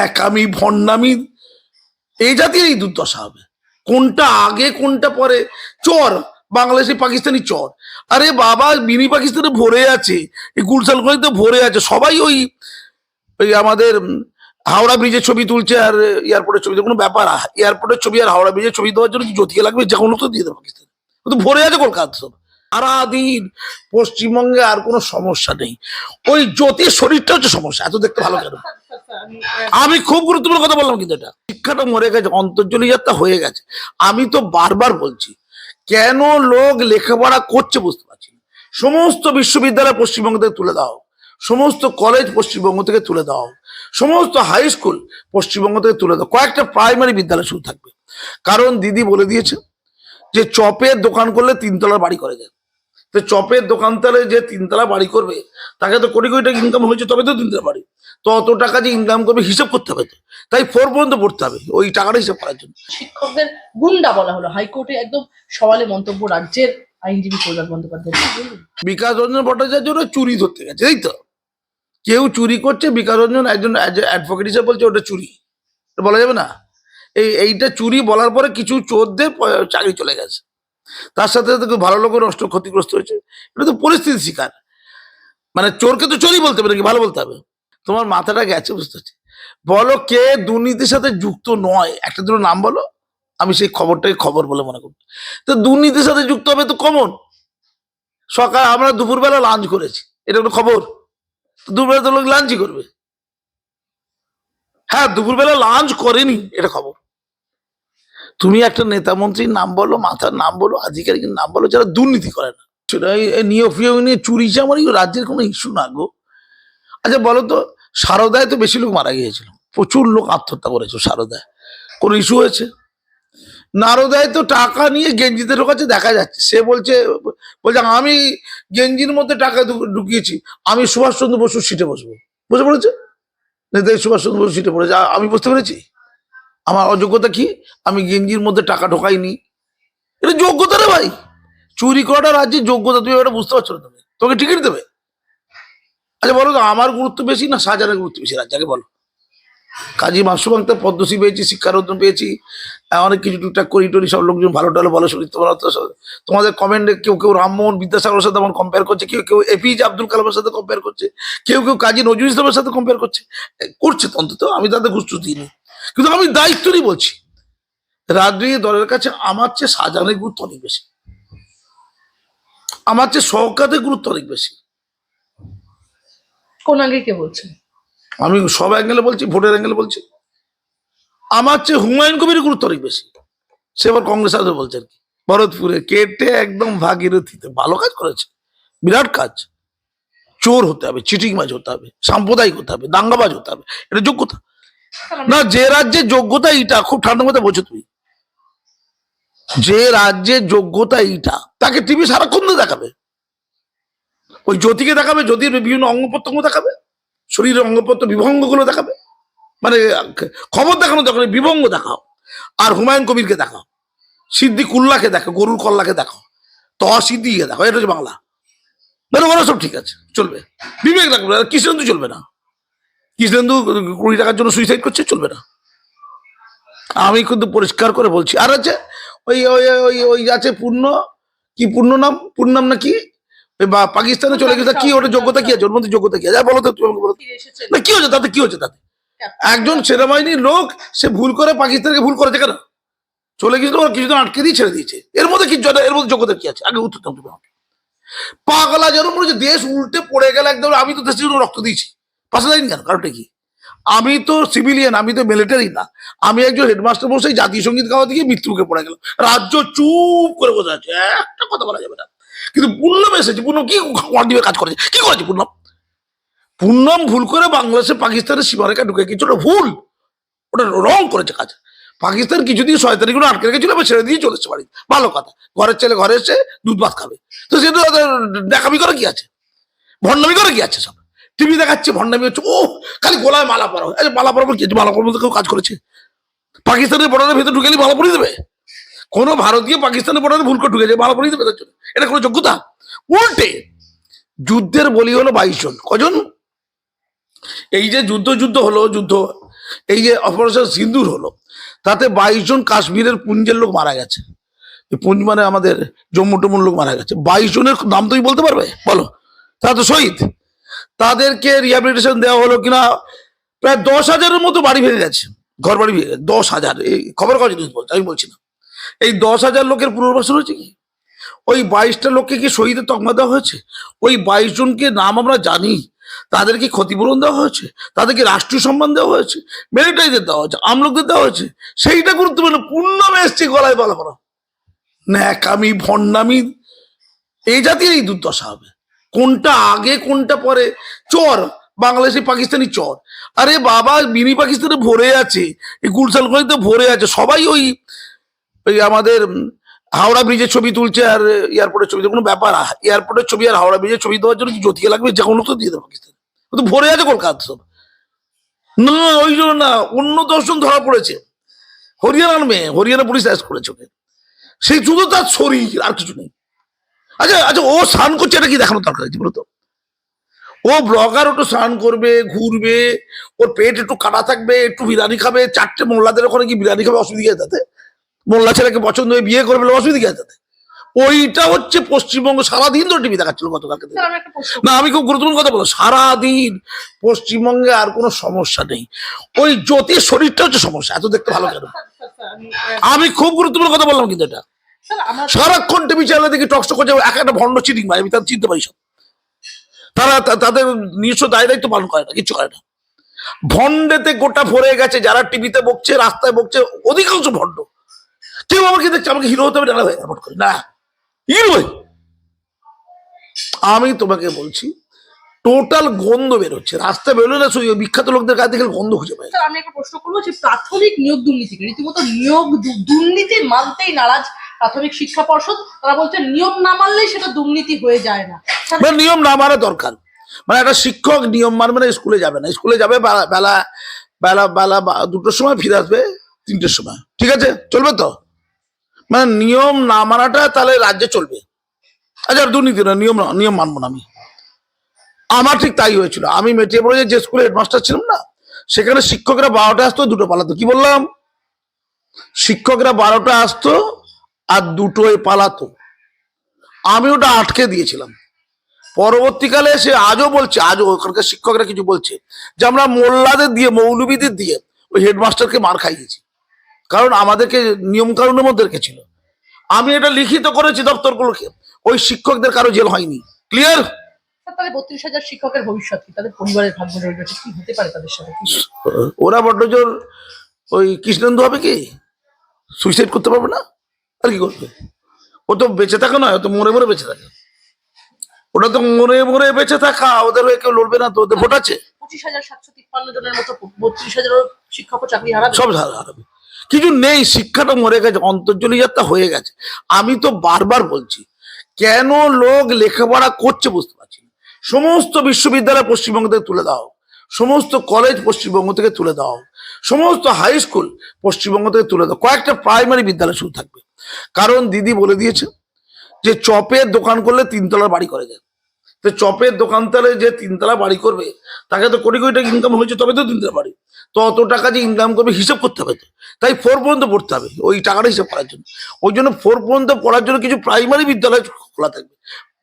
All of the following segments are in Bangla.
ন্যাকামি ভণ্ডামি। এই জাতীয় এই দুর্দশা হবে। কোনটা আগে, কোনটা পরে? চর, বাংলাদেশে, পাকিস্তানি চর। আরে বাবা মিনি পাকিস্তানে ভরে আছে। এই গুলশানগঞ্জে ভরে আছে। সবাই ওই ওই আমাদের হাওড়া ব্রিজের ছবি তুলছে আর এয়ারপোর্টের ছবি। কোনো ব্যাপার এয়ারপোর্টের ছবি আর হাওড়া ব্রিজের ছবি দেওয়ার জন্য কি জ্যোতিকে লাগবে? যে কোনো তো দিয়ে দেবে পাকিস্তান। ভরে আছে কলকাতা সব। সারাদিন পশ্চিমবঙ্গে আর কোনো সমস্যা নেই। ওই জ্যোতির শরীরটা হচ্ছে সমস্যা, এত দেখতে ভালো কেন? আমি খুব গুরুত্বপূর্ণ কথা বললাম কিন্তু এটা। শিক্ষাটা মরে গেছে, অন্তর্জলি যাত্রা হয়ে গেছে। আমি তো বারবার বলছি, কেন লোক লেখাপড়া করছে বুঝতে পারছি সমস্ত বিশ্ববিদ্যালয় পশ্চিমবঙ্গ থেকে তুলে দাও। সমস্ত কলেজ পশ্চিমবঙ্গ থেকে তুলে দাও। সমস্ত হাই স্কুল পশ্চিমবঙ্গ থেকে তুলে দাও। কয়েকটা প্রাইমারি বিদ্যালয় শুরু থাকবে। কারণ দিদি বলে দিয়েছে যে চপের দোকান করলে তিনতলার বাড়ি করে যায় তো চপের দোকান তাহলে যে তিনতলা বাড়ি করবে তাকে তো কোটি কোটি টাকা ইনকাম হয়েছে তবে তো তিনতলা বাড়ি। তো অত টাকা যে ইনকাম করবে হিসাব করতে হবে তাই ফোর পর্যন্ত পড়তে হবে ওই টাকাটা হিসাব করার জন্য। শিক্ষকদের গুন্ডা বলা হলো। হাইকোর্টে একদম সওয়ালে মন্তব্য রাজ্যের আইনজীবী কল্যাণ বন্দ্যোপাধ্যায়? বিকাশ রঞ্জন ভট্টাচার্য চুরি ধরতে গেছে তাই তো। কেউ চুরি করছে বিকাশ রঞ্জন একজন অ্যাডভোকেট হিসেবে বলছে ওটা চুরি। বলা যাবে না? এই এইটা চুরি বলার পরে কিছু চোরদের চাকরি চলে গেছে। তার সাথে সাথে ভালো লোকের নষ্ট, ক্ষতিগ্রস্ত হয়েছে। এটা তো পরিস্থিতির শিকার। মানে চোরকে তো চোরই বলতে হবে নাকি ভালো বলতে হবে? তোমার মাথাটা গেছে, বুঝতে পারছি। বলো কে দুর্নীতির সাথে যুক্ত নয়? একটা দুটো নাম বলো। আমি সেই খবরটাকে খবর বলে মনে করি তো দুর্নীতির সাথে যুক্ত হবে তো কমন? সকাল, আমরা দুপুরবেলা লাঞ্চ করেছি। এটা কোনো খবর? দুপুরবেলা তো লোক লাঞ্চই করবে। হ্যাঁ দুপুরবেলা লাঞ্চ করেনি, এটা খবর। তুমি একটা নেতা মন্ত্রীর নাম বলো, মাথার নাম বলো, আধিকারিকের নাম বলো, যারা দুর্নীতি করে না। সেটা নিয়োগ ফিয়োগ নিয়ে চুরি চামারি রাজ্যের কোনো ইস্যু না গো। আচ্ছা বলো তো, সারদায় তো বেশি লোক মারা গিয়েছিল। প্রচুর লোক আত্মহত্যা করেছে সারদায়। কোনো ইস্যু হয়েছে? নারদায় তো টাকা নিয়ে গেঞ্জিতে ঢোকাচ্ছে, দেখা যাচ্ছে। সে বলছে বলছে, আমি গেঞ্জির মধ্যে টাকা ঢুকিয়েছি, আমি সুভাষচন্দ্র বসুর সিটে বসবো। বুঝতে পেরেছে? নেতাজি সুভাষচন্দ্র বসুর সিটে পড়েছে। আমি বুঝতে পেরেছি? আমার অযোগ্যতা কি? আমি গেঞ্জির মধ্যে টাকা ঢোকাইনি। এটা যোগ্যতা রে ভাই। চুরি করাটা রাজ্যের যোগ্যতা, তুমি এটা বুঝতে পারছ না তুমি। তোমাকে টিকিট দেবে। আচ্ছা বলো তো, আমার গুরুত্ব বেশি না শাহজাহানের গুরুত্ব বেশি? রাজ্যকে বলো। কাজী মাসুবাংতে পদ্মশ্রী পেয়েছি শিক্ষারত্ন পেয়েছি। অনেক কিছু টুকটাক করি টরি, সব লোকজন ভালো টালো ভালো শুনি তোমরা তোমাদের কমেন্টে কেউ কেউ রামমোহন বিদ্যাসাগরের সাথে আমার কম্পেয়ার করছে, কেউ কেউ এপিজে আব্দুল কালামের সাথে কম্পেয়ার করছে, কেউ কেউ কাজী নজরুল ইসলামের সাথে কম্পেয়ার করছে। করছে অন্তত, আমি তাদের টুস দিইনি। কিন্তু আমি দায়িত্ব নিয়ে বলছি রাজনৈতিক দলের কাছে আমার চেয়ে সাজানের গুরুত্ব অনেক বেশি। আমার চেয়ে সহকাতের গুরুত্ব অনেক বেশি। কোন কে বলছেন? আমি সব অ্যাঙ্গেলে বলছি ভোটের অ্যাঙ্গেলে বলছি। আমার চেয়ে হুমায়ুন কবির গুরুত্ব অনেক বেশি। সে আবার কংগ্রেস আছে বলছে আর কি। ভরতপুরে কেটে একদম ভাগীরথীতে ভালো কাজ করেছে। বিরাট কাজ। চোর হতে হবে চিটিংবাজ হতে হবে সাম্প্রদায়িক হতে হবে দাঙ্গাবাজ হতে হবে। এটা যোগ্যতা। না যে রাজ্যের যোগ্যতা এইটা খুব ঠান্ডা মতো বোঝো তুমি। যে রাজ্যের যোগ্যতা এইটা তাকে টিভি সারাক্ষণ তো দেখাবে। ওই জ্যোতিকে দেখাবে জ্যোতির বিভিন্ন অঙ্গ প্রত্যঙ্গ দেখাবে শরীরের অঙ্গ অঙ্গপত্র বিভঙ্গগুলো দেখাবে। মানে খবর দেখানো নেই, বিভঙ্গ দেখাও আর হুমায়ুন কবিরকে দেখাও সিদ্দি কুল্লাকে দেখো গরুর কল্লাকে দেখো তহা সিদ্দিকে দেখো এটা হচ্ছে বাংলা। মানে ওরা সব ঠিক আছে চলবে। বিবেক রাখবে কৃষ্ণেন্দু চলবে না। কৃষ্ণেন্দু কুড়ি টাকার জন্য সুইসাইড করছে চলবে না। আমি কিন্তু পরিষ্কার করে বলছি। আর আছে ওই ওই ওই ওই আছে পূর্ণ কি পূর্ণ নাম? পূর্ণাম না কি? বা পাকিস্তানে চলে গেছে কি ওটা যোগ্যতা কি আছে? ওর মধ্যে যোগ্যতা কি আছে? বলো তো তুমি আমাকে বলো। না কি হচ্ছে তাতে? কি হচ্ছে তাতে? একজন সেনাবাহিনীর লোক সে ভুল করে পাকিস্তানকে ভুল করেছে কেন? চলে গেছিল ওরা কিছুদিন আটকে দিয়ে ছেড়ে দিয়েছে। এর মধ্যে কি এর মধ্যে যোগ্যতা কি আছে? আগে উত্তর দাও তুমি আমাকে। পাগলা যেন মনে হচ্ছে দেশ উল্টে পড়ে গেল একদম। আমি তো দেশের জন্য রক্ত দিয়েছি। পাশে যাইনি কেন কারণটা কি আমি তো সিভিলিয়ান আমি তো মিলিটারি না আমি একজন হেডমাস্টার বসে জাতীয় সংগীত গাওয়াতে গিয়ে মৃত্যুকে পড়ে গেল রাজ্য চুপ করে বসে আছে একটা কথা বলা যাবে না কিন্তু পূর্ণম এসেছে পূর্ণম কি কোয়ান্টিভে কাজ করেছে কি করেছে পূর্ণম পূর্ণম ভুল করে বাংলাদেশে পাকিস্তানের সীমারেখা ঢুকে গেছে ওটা ভুল ওটা রং করেছে কাজ পাকিস্তান কিছুদিন শয়তানি করে আটকে রেখেছিল এবার ছেড়ে দিয়ে চলেছে বাড়ি ভালো কথা ঘরের ছেলে ঘরে এসে দুধ ভাত খাবে তো সে তো দেখাবি করে কি আছে ভণ্ডামি করে কি আছে সব টিভি দেখাচ্ছে, ভণ্ডামি হচ্ছে ও খালি গোলায় মালা পরা। আরে মালা পরা কি? মালা পরা কেউ কাজ করেছে। পাকিস্তানের বর্ডারের ভেতর ঢুকে মালা পরিয়ে দেবে? কোনো ভারতীয় পাকিস্তানের বর্ডারে ভুল করে ঢুকেছে মালা পরিয়ে দেবে তার জন্য। এটা কোনো যোগ্যতা? উল্টে, যুদ্ধের বলি হলো বাইশ জন। কজন? এই যে যুদ্ধ যুদ্ধ হলো, যুদ্ধ। এই যে অপারেশন সিন্দুর হলো, তাতে বাইশ জন কাশ্মীরের পুঞ্জের লোক মারা গেছে। পুঞ্জ মানে আমাদের জম্মু টম্মুর লোক মারা গেছে। বাইশ জনের নাম তুমি বলতে পারবে? বলো। তারা তো শহীদ। তাদেরকে রিহ্যাবিলিটেশন দেওয়া হলো কিনা, প্রায় দশ হাজারের মতো বাড়ি ভেঙে গেছে, ঘর বাড়ি ভেঙে দশ হাজার, এই খবর কাগজ নিউজ বলছে, আমি বলছি না। এই দশ হাজার লোকের পুনর্বাসন হয়েছে কি? ওই বাইশটা লোককে কি শহীদের তকমা দেওয়া হয়েছে? ওই বাইশ জনকে নাম আমরা জানি তাদেরকে ক্ষতিপূরণ দেওয়া হয়েছে? তাদেরকে রাষ্ট্রীয় সম্মান দেওয়া হয়েছে? মিলিটারিদের দেওয়া হয়েছে আমলোকদের দেওয়া হয়েছে, সেইটা গুরুত্বপূর্ণ পূর্ণ এসছে গলায় বলা বলা। ন্যাকামি, ভণ্ডামি, এই জাতীয় এই দুর্দশা হবে। কোনটা আগে কোনটা পরে? চর বাংলাদেশি পাকিস্তানি চর। আরে বাবা মিনি পাকিস্তানে ভরে আছে এই গুলশান তো ভরে আছে সবাই ওই ওই আমাদের হাওড়া ব্রিজের ছবি তুলছে আর এয়ারপোর্টের ছবি কোনো ব্যাপার এয়ারপোর্টের ছবি আর হাওড়া ব্রিজের ছবি দেওয়ার জন্য জ্যোতিকে লাগবে যে কোনো তো দিয়ে দেবে পাকিস্তান। তো ভরে আছে কলকাতা সব। না না, ওই জন্য না অন্য দর্শন ধরা পড়েছে। হরিয়ানার মেয়ে হরিয়ানা পুলিশ অ্যারেস্ট করেছে ওকে। সেই শুধু তার শরীর আর কিছু নেই। আচ্ছা আচ্ছা ও স্নান করছে এটা কি দেখানো দরকার আছে বলতো? ও ব্লগার একটু স্নান করবে ঘুরবে ওর পেট একটু কাটা থাকবে একটু বিরিয়ানি খাবে চারটে মোল্লাদের ওখানে কি বিরিয়ানি খাবে অসুবিধা তাতে? মোল্লা ছেলেকে পছন্দ হয়ে বিয়ে করবে অসুবিধা তাতে? ওইটা হচ্ছে পশ্চিমবঙ্গ সারাদিন ধরে টিভি দেখাচ্ছিল গতকালকে না আমি খুব গুরুত্বপূর্ণ কথা বলব। সারাদিন পশ্চিমবঙ্গে আর কোনো সমস্যা নেই। ওই জ্যোতির শরীরটা হচ্ছে সমস্যা এত দেখতে ভালো কেন? আমি, খুব গুরুত্বপূর্ণ কথা বললাম কিন্তু এটা। সারাক্ষণ টিভি চ্যানেলে দেখি টকশো করছে এক একটা ভণ্ড চিটিং ভাই আমি তাদের চিনতে পারি সব। তারা তাদের নিজস্ব দায় দায়িত্ব পালন করে না কিছু করে না। ভণ্ডেতে গোটা ভরে গেছে যারা টিভিতে বকছে রাস্তায় বকছে অধিকাংশ ভণ্ড। কেউ আমাকে দেখছে আমাকে হিরো হতে হবে না ভাই রিপোর্ট করি। না হিরো আমি তোমাকে বলছি টোটাল গন্ধ বেরোচ্ছে রাস্তায় বেরোলে না শুধু বিখ্যাত লোকদের কাছে দেখলে গন্ধ খুঁজে পায়। আমি একটা প্রশ্ন করব যে প্রাথমিক নিয়োগ দুর্নীতি রীতিমতো নিয়োগ দুর্নীতি মানতেই নারাজ প্রাথমিক শিক্ষা পর্ষদ, তারা বলছে নিয়ম না মানলেই সেটা দুর্নীতি হয়ে যায় না। মানে নিয়ম না মানা দরকার। মানে একটা শিক্ষক নিয়ম মানবে না স্কুলে যাবে না। স্কুলে যাবে, বেলা বেলা বেলা দুটোর সময় ফিরে আসবে, তিনটের সময়। ঠিক আছে? চলবে তো? মানে নিয়ম না মানাটা তাহলে রাজ্যে চলবে। আচ্ছা দুর্নীতি না নিয়ম নিয়ম মানবো না আমি। আমার ঠিক তাই হয়েছিল। আমি মেটিয়ে পড়ে যে স্কুলে হেডমাস্টার ছিলাম না, সেখানে শিক্ষকরা বারোটা আসতো, দুটো পালাতো। কি বললাম? শিক্ষকরা বারোটা আসতো আর দুটোয় পালাতো। আমি ওটা আটকে দিয়েছিলাম। পরবর্তীকালে সে আজও বলছে আজও ওখানকার শিক্ষকরা কিছু বলছে যে আমরা মোল্লাদের দিয়ে মৌলবীদের দিয়ে ওই হেডমাস্টারকে মার খাইয়েছি। কারণ আমাদেরকে নিয়ম কানুনের মধ্যে রেখেছিল। আমি এটা লিখিত করেছি দপ্তরগুলোকে। ওই শিক্ষকদের কারও জেল হয়নি। ক্লিয়ার তাহলে বত্রিশ হাজার শিক্ষকের ভবিষ্যৎ কি? তাদের পরিবারের ভাগ্য কি হতে পারে তাদের সাথে? ওরা বড্ড জোর ওই কৃষ্ণেন্দু হবে কি? সুইসাইড করতে পারবে না? আর কি করবে? ও তো বেঁচে থাকা নয় ও তো মরে মরে বেঁচে থাকে। ওটা তো মরে মরে বেঁচে থাকা ওদের হয়ে কেউ লড়বে না তো ওদের ভোট আছে। পঁচিশ হাজার সাতশো তিপ্পান্ন জনের মতো বত্রিশ হাজার শিক্ষক চাকরি হারাবে। সব হারাবে। কিছু নেই শিক্ষাটা মরে গেছে অন্তর্জলি যাত্রা হয়ে গেছে। আমি তো বারবার বলছি কেন লোক লেখাপড়া করছে বুঝতে পারছি না। সমস্ত বিশ্ববিদ্যালয় পশ্চিমবঙ্গ থেকে তুলে দাও সমস্ত কলেজ পশ্চিমবঙ্গ থেকে তুলে দাও সমস্ত হাই স্কুল পশ্চিমবঙ্গ থেকে তুলে দাও কয়েকটা প্রাইমারি বিদ্যালয় শুরু থাকবে। কারণ দিদি বলে দিয়েছে যে চপের দোকান করলে তিনতলার বাড়ি করে যায় তো চপের দোকান তাহলে যে তিনতলা বাড়ি করবে, তাকে তো কোটি কোটি টাকা ইনকাম হয়েছে, তবে তো তিনতলা বাড়ি। তো অত টাকা যে ইনকাম করবে, হিসেব করতে হবে তো। তাই ফোর পর্যন্ত পড়তে হবে, ওই টাকাটা হিসেব করার জন্য। ওই জন্য ফোর পর্যন্ত পড়ার জন্য কিছু প্রাইমারি বিদ্যালয় খোলা থাকবে।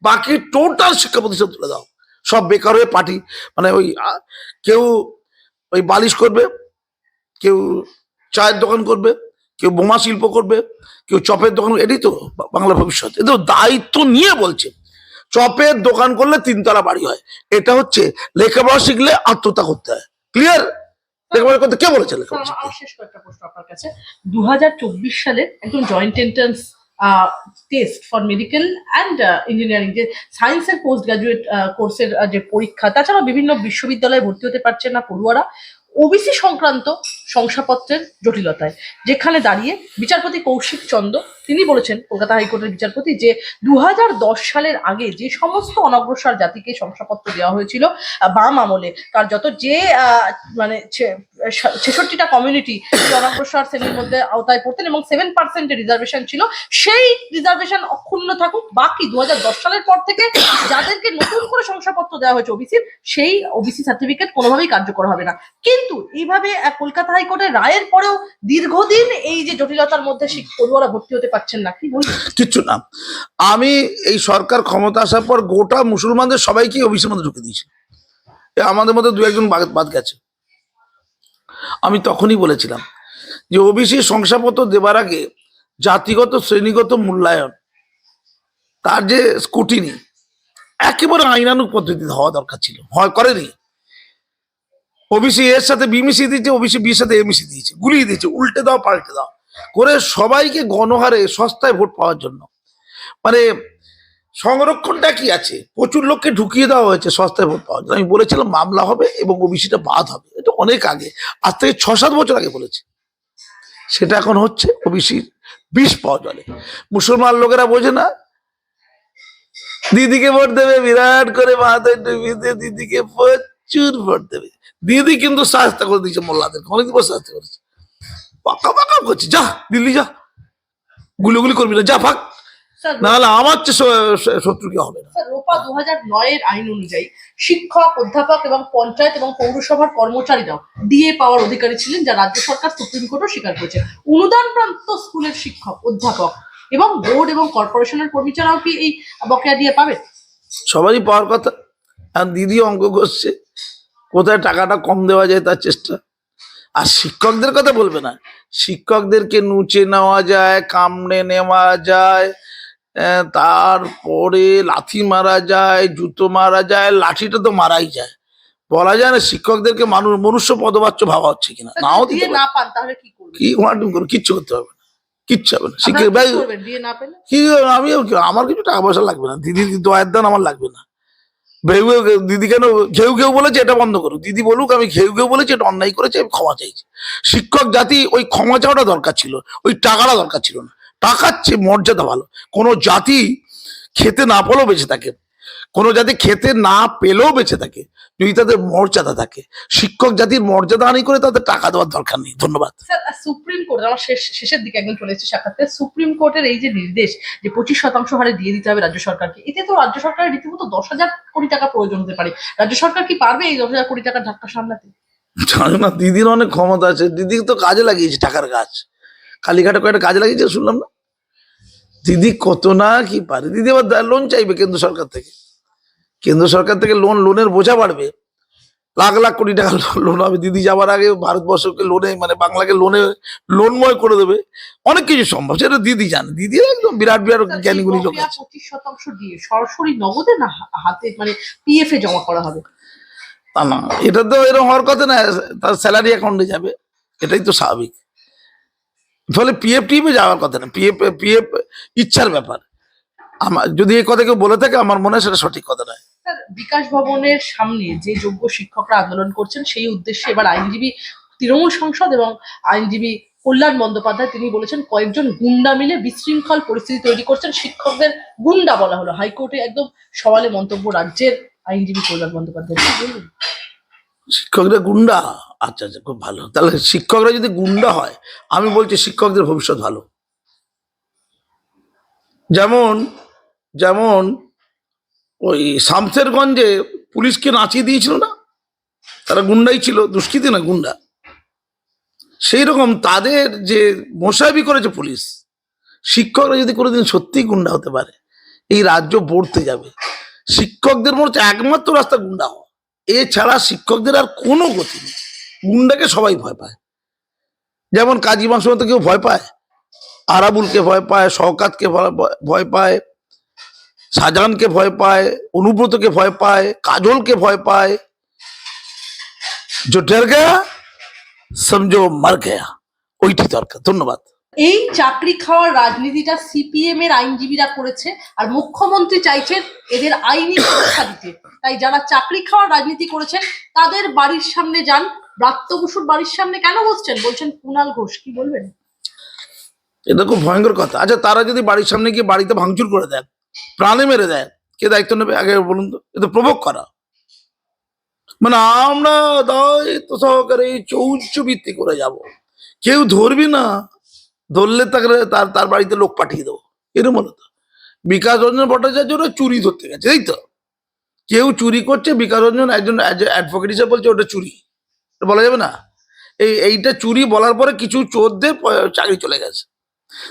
বাকি টোটাল শিক্ষা প্রতিষ্ঠান তুলে দাও। সব বেকার হয়ে পার্টি মানে ওই কেউ ওই বালিশ করবে, কেউ চায়ের দোকান করবে কেউ বোমা শিল্প করবে কেউ চপের দোকান এটাই তো বাংলা ভবিষ্যৎ। এ তো দায়িত্ব নিয়ে বলছে। চপের দোকান করলে তিনতলা বাড়ি হয়। এটা হচ্ছে লেখাপড়া শিখলে আত্মহত্যা করতে হয়। ক্লিয়ার লেখাপড়া করতে কে বলেছে স্যার, লেখাপড়া আমার শিখতে? আমার শেষ কয়েকটা প্রশ্ন আপনার কাছে। দু হাজার চব্বিশ সালে একজন joint entrance test for medical and engineering যে সায়েন্সের পোস্ট গ্রাজুয়েট কোর্সের যে পরীক্ষা তাছাড়া বিভিন্ন বিশ্ববিদ্যালয়ে ভর্তি হতে পারছে না পড়ুয়ারা। ওবিসি সংক্রান্ত শংসাপত্রের জটিলতায়। যেখানে দাঁড়িয়ে বিচারপতি কৌশিক চন্দ, তিনি বলেছেন, কলকাতা হাইকোর্টের বিচারপতি, যে দু হাজার দশ সালের আগে যে সমস্ত অনগ্রসর জাতিকে শংসাপত্র দেওয়া হয়েছিল বাম আমলে, তার যত যে মানে ছেষট্টিটা কমিউনিটি অনগ্রসর শ্রেণির মধ্যে আওতায় পড়তেন এবং সেভেন পার্সেন্টের রিজার্ভেশন ছিল। সেই রিজার্ভেশন অক্ষুণ্ণ থাকুক, বাকি দুহাজার দশ সালের পর থেকে যাদেরকে নতুন করে শংসাপত্র দেওয়া হয়েছে ওবিসির সেই ওবিসি সার্টিফিকেট কোনোভাবেই কার্যকর হবে না। কিন্তু এইভাবে কলকাতা হাইকোর্টের রায়ের পরেও দীর্ঘদিন এই যে জটিলতার মধ্যে পড়ুয়ারা ভর্তি হতে পারছেন না, কি কিচ্ছু না। আমি এই সরকার ক্ষমতা আসার পর গোটা মুসলমানদের সবাইকে অফিসের মধ্যে ঢুকে দিয়েছি। আমাদের মধ্যে দু একজন বাদ গেছে। আমি তখনই বলেছিলাম যে ওবিসি শংসাপত্র দেবার আগে জাতিগত, শ্রেণীগত মূল্যায়ন, তার যে স্কুটিনি, একেবারে আইনানুক পদ্ধতিতে হওয়া দরকার ছিল। হয় করেনি। ওবিসি এর সাথে বি দিয়েছে ওবিসি বির সাথে এ মিশিয়ে দিয়েছে, গুলিয়ে দিয়েছে, উল্টে দাও, পাল্টে দাও, করে সবাইকে গণহারে, সস্তায় ভোট পাওয়ার জন্য। মানে সংরক্ষণটা কি আছে? প্রচুর লোককে ঢুকিয়ে দেওয়া হয়েছে সস্তায় ভোট পাওয়ার জন্য আমি বলেছিলাম মামলা হবে এবং ওবিসিটা বাদ হবে। এটা অনেক আগে। আজ থেকে ছ সাত বছর আগে বলেছে। সেটা এখন হচ্ছে ওবিসির বিষ পাওয়া জলে। মুসলমান লোকেরা বোঝে না? দিদিকে ভোট দেবে, বিরাট করে দিদিকে প্রচুর ভোট দেবে। দিদি কিন্তু সাহায্য করে দিয়েছে মোল্লাদের। অনেক বছর সাহায্য করেছে। পাকা পাকা করছে। যা, দিল্লি যা। গুলি করবি না। যা ফাঁক নাহলে আমার শত্রু কি হবে না। স্যার রোপা দু হাজার নয়ের আইন অনুযায়ী শিক্ষক অধ্যাপক এবং পঞ্চায়েত এবং পৌরসভার কর্মচারীরাও ডিএ পাওয়ার অধিকারী ছিলেন যা রাজ্য সরকার সুপ্রিম কোর্টও স্বীকার করেছে। অনুদানপ্রাপ্ত স্কুলের শিক্ষক অধ্যাপক এবং বোর্ড এবং কর্পোরেশনের কর্মীচারাও কি এই বকেয়া দিয়ে পাবে সবারই পাওয়ার কথা। আর দিদি অঙ্ক করছে। কোথায় টাকাটা কম দেওয়া যায় তার চেষ্টা। আর শিক্ষকদের কথা বলবে না। শিক্ষকদেরকে নুচে নেওয়া যায় কামড়ে নেওয়া যায় তারপরে লাথি মারা যায় জুতো মারা যায় লাঠিটা তো মারাই যায়। বলা যায় না শিক্ষকদেরকে মানুষ মনুষ্য পদবাচ্য ভাবা হচ্ছে কিনা? নাও দিতে দিয়ে না পান তাহলে কি করবেন? কি কিচ্ছু করতে হবে না। কিচ্ছু হবে না। শিক্ষক ভাই কি আমি আমার কিছু টাকা পয়সা লাগবে না। দিদির দোয়ার দান আমার লাগবে না। ভেউ ভেউ দিদি কেন ঘেউ ঘেউ বলেছে এটা বন্ধ করুক দিদি বলুক আমি ঘেউ ঘেউ বলেছি এটা অন্যায় করেছে আমি ক্ষমা চাইছি। শিক্ষক জাতি ওই ক্ষমা চাওয়াটা দরকার ছিল। ওই টাকাটা দরকার ছিল না। টাকার চেয়ে মর্যাদা ভালো। কোনো জাতি খেতে না পেলেও বেঁচে থাকে। কোনো জাতি খেতে না পেলেও বেঁচে থাকে। যদি তাদের মর্যাদা থাকে। শিক্ষক জাতির মর্যাদা আনি করে তাদের টাকা দেওয়ার দরকার নেই। ধন্যবাদ। সুপ্রিম কোর্ট আমার শেষ শেষের দিকে একদম চলে এসেছে সাক্ষাৎ সুপ্রিম কোর্টের এই যে নির্দেশ যে পঁচিশ শতাংশ হারে দিয়ে দিতে হবে রাজ্য সরকারকে এতে তো রাজ্য সরকারের রীতিমতো দশ হাজার কোটি টাকা প্রয়োজন হতে পারে। রাজ্য সরকার কি পারবে এই দশ হাজার কোটি টাকার ধাক্কা সামলাতে? জানি না দিদির অনেক ক্ষমতা আছে। দিদি তো কাজে লাগিয়েছে টাকার গাছ কালীঘাটে কয়েকটা কাজে লাগিয়েছে শুনলাম না? দিদি কত না কি পারে? দিদি আবার লোন চাইবে কেন্দ্র সরকার থেকে। কেন্দ্র সরকার থেকে লোন লোনের বোঝা বাড়বে। লাখ লাখ কোটি টাকা লোন হবে। দিদি যাবার আগে ভারতবর্ষকে লোনে মানে বাংলাকে লোনে লোনময় করে দেবে। অনেক কিছু সম্ভব সেটা দিদি জানে। দিদি একদম বিরাট বিরাট জ্ঞানীগুলি লোক পঁচিশ শতাংশ দিয়ে সরাসরি নগদে না হাতে মানে পিএফ এ জমা করা হবে? তা না এটা তো এরকম হওয়ার কথা না তার স্যালারি অ্যাকাউন্টে যাবে। এটাই তো স্বাভাবিক। ফলে পিএফ টিএফে যাওয়ার কথা না। পিএফ পিএফ ইচ্ছার ব্যাপার। আমার যদি এই কথা কেউ বলে থাকে, আমার মনে হয় সেটা সঠিক কথা নয়। বিকাশ ভবনের সামনে যে যোগ্য শিক্ষকরা আন্দোলন করছেন, সেই উদ্দেশ্যে এবার আইনজীবী তৃণমূল সংসদ এবং আইনজীবী কল্যাণ বন্দ্যোপাধ্যায়, তিনি বলেছেন, কয়েকজন গুন্ডা মিলে বিশৃঙ্খল পরিস্থিতি তৈরি করছেন। শিক্ষকদের গুন্ডা বলা হলো। হাইকোর্টে একদম সওয়ালে মন্তব্য রাজ্যের আইনজীবী কল্যাণ বন্দ্যোপাধ্যায়? শিক্ষকরা গুন্ডা? আচ্ছা আচ্ছা খুব ভালো। তাহলে শিক্ষকরা যদি গুন্ডা হয়, আমি বলছি শিক্ষকদের ভবিষ্যৎ ভালো। যেমন যেমন ওই শামসেরগঞ্জে পুলিশকে নাচিয়ে দিয়েছিল না? তারা গুন্ডাই ছিল, দুষ্কৃতি না গুন্ডা? সেই রকম তাদের যে মোসাইবি করেছে পুলিশ, শিক্ষকরা যদি কোনোদিন সত্যি গুন্ডা হতে পারে, এই রাজ্য বড়তে যাবে। শিক্ষকদের মনে হচ্ছে একমাত্র রাস্তা গুন্ডা হওয়া। এছাড়া শিক্ষকদের আর কোনো গতি নেই গুন্ডাকে সবাই ভয় পায় যেমন কাজী মাংসমতো কেউ ভয় পায় আরাবুলকে ভয় পায় শওকাতকে ভয় পায়- ভয় পায় শাহজাহানকে ভয় পায় অনুব্রতকে ভয় পায় কাজলকে ভয় পায় जो डर गया समझो मर गया ওইটি দরকার ধন্যবাদ এই চাকরি খাওয়ার রাজনীতিটা সিপিএম এর আইনজীবীরা করেছে আর মুখ্যমন্ত্রী চাইছেন এদের আইনি সুরক্ষা দিতে। তাই যারা চাকরি খাওয়ার রাজনীতি করেছেন, তাদের বাড়ির সামনে যান। ব্রাত্য বসুর বাড়ির সামনে কেন বসছেন? বলছেন কুণাল ঘোষ, কি বলবেন? এটা খুব ভয়ঙ্কর কথা। আচ্ছা তারা যদি বাড়ির সামনে গিয়ে বাড়িতে ভাঙচুর করে দেয়, প্রাণে মেরে দেয়, কে দায়িত্ব নেবে? আগে বলুন তো। এটা প্রভোগ করা। মানে আমরা দায়িত্ব সহকারে চৌচ্চ ভিত্তি করে যাব। কেউ ধরবি না। ধরলে তাকে তার তার বাড়িতে লোক পাঠিয়ে দেবো। এরকম হলো তো। বিকাশ রঞ্জন ভট্টাচার্য ওরা চুরি ধরতে গেছে তাই তো। কেউ চুরি করছে, বিকাশ রঞ্জন একজন অ্যাডভোকেট হিসেবে বলছে ওটা চুরি। বলা যাবে না? এই, এইটা চুরি বলার পরে কিছু চোরদের চাকরি চলে গেছে।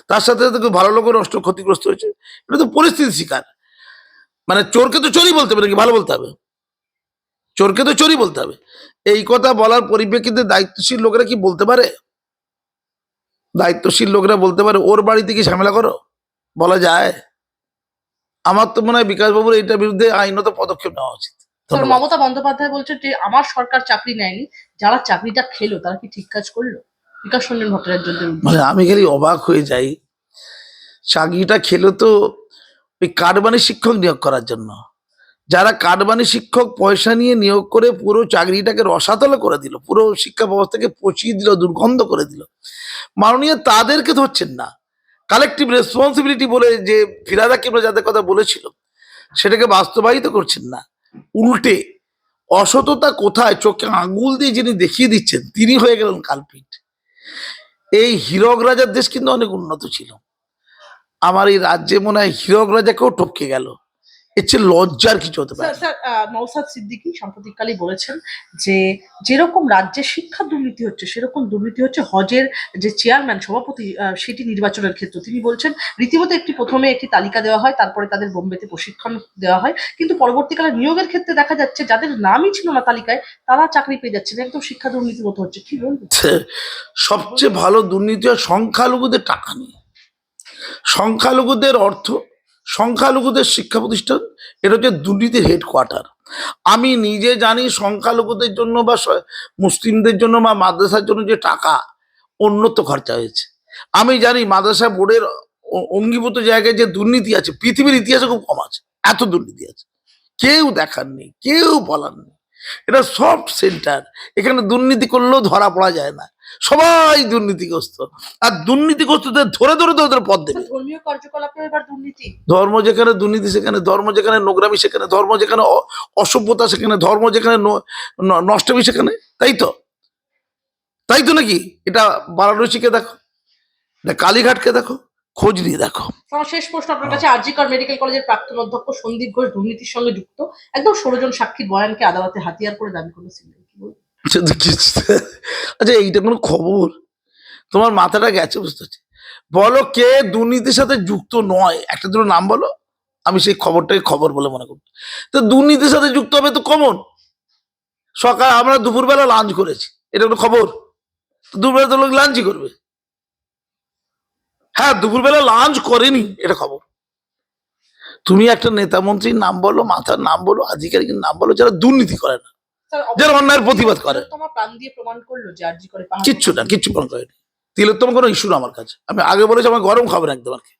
তার সাথে সাথে ভালো লোকের নষ্ট, ক্ষতিগ্রস্ত হয়েছে। এটা তো পরিস্থিতি শিকার। মানে চোরকে তো চোরই বলতে হবে নাকি? ভালো বলতে হবে। চোরকে তো চোরই বলতে হবে। এই কথা বলার পরিপ্রেক্ষিতে দায়িত্বশীল লোকেরা কি বলতে পারে? দায়িত্বশীল লোকরা বলতে পারে ওর বাড়িতে কি ঝামেলা করো? বলা যায়। আমার তো মনে হয় বিকাশবাবুর এইটার বিরুদ্ধে আইনত পদক্ষেপ নেওয়া উচিত। মমতা বন্দ্যোপাধ্যায় বলছে যে আমার সরকার চাকরি নেয়নি যারা চাকরিটা খেলো তারা কি ঠিক কাজ করল? বিকাশ রঞ্জন ভট্টাচার্যের বিরুদ্ধে। মানে আমি খালি অবাক হয়ে যাই। চাকরিটা খেলো তো ওই কাঠবানি শিক্ষক নিয়োগ করার জন্য। যারা কাঠবানি শিক্ষক পয়সা নিয়ে নিয়োগ করে পুরো চাকরিটাকে রসাতলে করে দিল, পুরো শিক্ষা ব্যবস্থাকে পচিয়ে দিল, দুর্গন্ধ করে দিল, মাননীয় তাদেরকে ধরছেন না। কালেকটিভ রেসপন্সিবিলিটি বলে যে ফিরাদা কিবরা যাদের কথা বলেছিল, সেটাকে বাস্তবায়িত করছেন না। উল্টে, অসততা কোথায়? চোখে আঙুল দিয়ে যিনি দেখিয়ে দিচ্ছেন, তিনি হয়ে গেলেন কালপিট। এই হীরক রাজার দেশ কিন্তু অনেক উন্নত ছিল। আমার এই রাজ্যে মনে হয় হীরক রাজাকেও টপকে গেল। এর চেয়ে লজ্জার কিছু হতে পারে। স্যার না। আহ, নওসাদ সিদ্দিকী সাম্প্রতিককালই বলেছেন যে যেরকম রাজ্যে শিক্ষা দুর্নীতি হচ্ছে সেরকম দুর্নীতি হচ্ছে হজের যে চেয়ারম্যান সভাপতি সেটি নির্বাচনের ক্ষেত্রে। তিনি বলছেন রীতিমতো একটি প্রথমে একটি তালিকা দেওয়া হয় তারপরে তাদের বোম্বেতে প্রশিক্ষণ দেওয়া হয়। কিন্তু পরবর্তীকালে নিয়োগের ক্ষেত্রে দেখা যাচ্ছে যাদের নামই ছিল না তালিকায় তারা চাকরি পেয়ে যাচ্ছেন একদম শিক্ষা দুর্নীতির মতো হচ্ছে। কি বলবেন? সবচেয়ে ভালো দুর্নীতি হয় সংখ্যালঘুদের টাকা নিয়ে। সংখ্যালঘুদের অর্থ সংখ্যালঘুদের শিক্ষা প্রতিষ্ঠান, এটা হচ্ছে দুর্নীতির হেডকোয়ার্টার আমি নিজে জানি সংখ্যালঘুদের জন্য বা মুসলিমদের জন্য বা মাদ্রাসার জন্য যে টাকা, অন্যত্র খরচা হয়েছে। আমি জানি মাদ্রাসা বোর্ডের অঙ্গীভূত জায়গায় যে দুর্নীতি আছে, পৃথিবীর ইতিহাসে খুব কম আছে, এত দুর্নীতি আছে। কেউ দেখার নেই, কেউ বলার নেই। এটা সফট সেন্টার এখানে দুর্নীতি করলেও ধরা পড়া যায় না। সবাই দুর্নীতিগ্রস্ত। আর দুর্নীতিগ্রস্তদের ধরে ধরে ধরে ধরে পদ দেবে। দুর্নীতি। ধর্ম যেখানে দুর্নীতি সেখানে ধর্ম যেখানে নোংরামি সেখানে ধর্ম যেখানে অসভ্যতা সেখানে ধর্ম যেখানে নষ্টমী সেখানে তাই তো? তাই তো নাকি? এটা বারাণসীকে দেখো এটা কালীঘাটকে দেখো খোঁজ নিয়ে দেখো। শেষ প্রশ্ন আপনার কাছে আরজিকর মেডিকেল কলেজের প্রাক্তন অধ্যক্ষ সন্দীপ ঘোষ দুর্নীতির সঙ্গে যুক্ত। একদম ষোলো জন সাক্ষীর বয়ানকে আদালতে হাতিয়ার করে দাবি করেছিলেন কি বলবেন? কিছু- আচ্ছা এইটা কোনো খবর? তোমার মাথাটা গেছে, বুঝতে পারছি। বলো কে দুর্নীতির সাথে যুক্ত নয়? একটা দুটো নাম বলো। আমি সেই খবরটাকে খবর বলে মনে করি তো দুর্নীতির সাথে যুক্ত হবে তো কমন? সকাল, আমরা দুপুরবেলা লাঞ্চ করেছি। এটা কোনো খবর? দুপুরবেলা তো লোক লাঞ্চই করবে। হ্যাঁ দুপুরবেলা লাঞ্চ করেনি, এটা খবর। তুমি একটা নেতা মন্ত্রীর নাম বলো, মাথার নাম বলো, আধিকারিকের নাম বলো, যারা দুর্নীতি করে না। যারা অন্যায়ের প্রতিবাদ করে। কিচ্ছু না কিচ্ছু প্রমাণ করেনি। তিলোত্তম কোনো ইস্যু না আমার কাছে। আমি আগে বলেছি আমার গরম খাবে না একদম আর কি।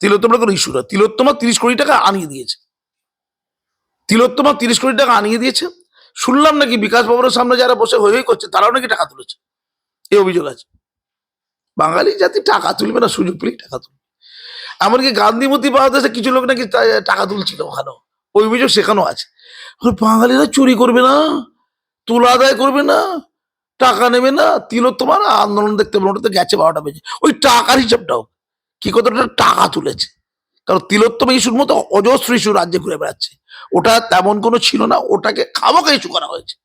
তিলোত্তমার কোনো ইস্যু না। তিলোত্তমা তিরিশ কোটি টাকা আনিয়ে দিয়েছে। তিলোত্তমা তিরিশ কোটি টাকা আনিয়ে দিয়েছে। শুনলাম নাকি বিকাশ ভবনের সামনে যারা বসে হই হই করছে তারাও নাকি টাকা তুলেছে। এই অভিযোগ আছে। বাঙালি জাতি টাকা তুলবে না সুযোগ পেলেই টাকা তুলবে। এমনকি গান্ধীমতি পাওয়া দেশে কিছু লোক নাকি টাকা তুলছিল ওখানেও। ওই অভিযোগ সেখানেও আছে। বাঙালিরা চুরি করবে না, তুলা আদায় করবে না, টাকা নেবে না তিলোত্তমার আন্দোলন দেখতে পেলাম ওটা তো গেছে বারোটা বেজে। ওই টাকার হিসাবটাও, কি কতটা টাকা তুলেছে। কারণ তিলোত্তম ইস্যুর মতো অজস্র ইস্যু রাজ্যে ঘুরে বেড়াচ্ছে। ওটা তেমন কোনো ছিল না, ওটাকে খামোকা ইস্যু করা হয়েছে।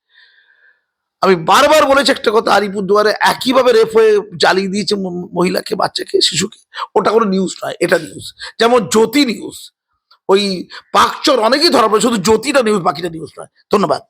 আমি বারবার বলেছি একটা কথা আলিপুর দুয়ারে একইভাবে রেপ হয়ে জ্বালিয়ে দিয়েছে মহিলাকে, বাচ্চাকে, শিশুকে। ওটা কোনো নিউজ নয়, এটা নিউজ যেমন জ্যোতি নিউজ ওই পাকচর অনেকেই ধরা পড়ে শুধু জ্যোতিটা নিউজ বাকিটা নিউজ নয়। ধন্যবাদ।